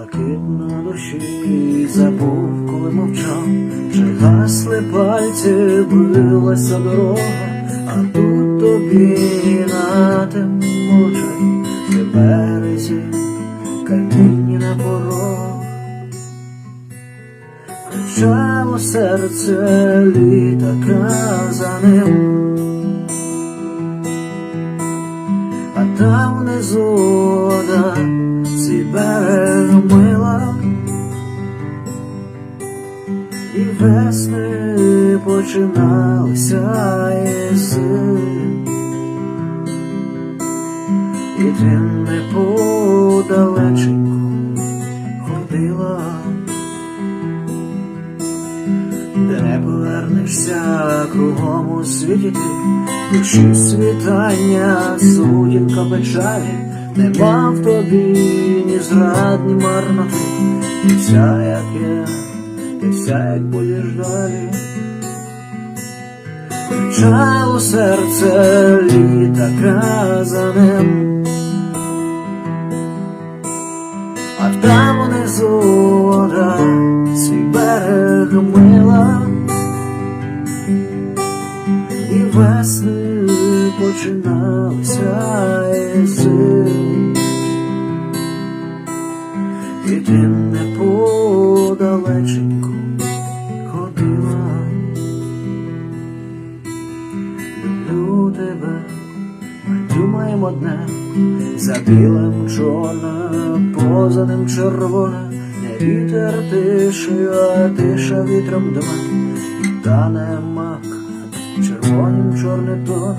блакит на душі, забув, коли мовчав, вже гасли пальці, билася дорога, а тут тобі на тим очі, ти березі, камінні на порог. Кричало серце літака за ним. А там внизу вода свій мила, і весни починалися єси, і не подалеченьку ходила, де не повернешся кругом у світі душі світання, сутінка печалі, нема в тобі ні зрад, ні марноти, ти вся, як я, ти вся, як будеш далі. Кричало серце літака за ним, а там внизу весни починалися зим, і ти не подалеченьку ходила. Люблю тебе, думаємо одне, за білим чорне, поза ним червоне, не вітер тишею, а тиша вітром дме, і тане мак, червонім чорне тоне.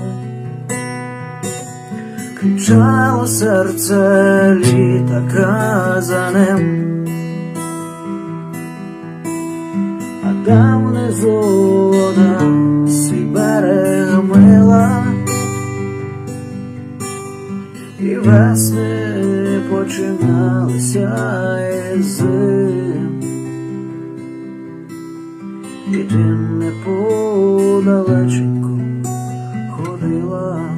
Кричало серце літака за ним, а там внизу вода свій берег мила, і весни починалися і ти не ходила,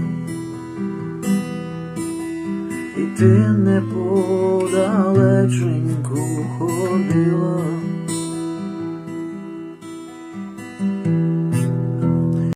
і ти не подалеченьку ходила.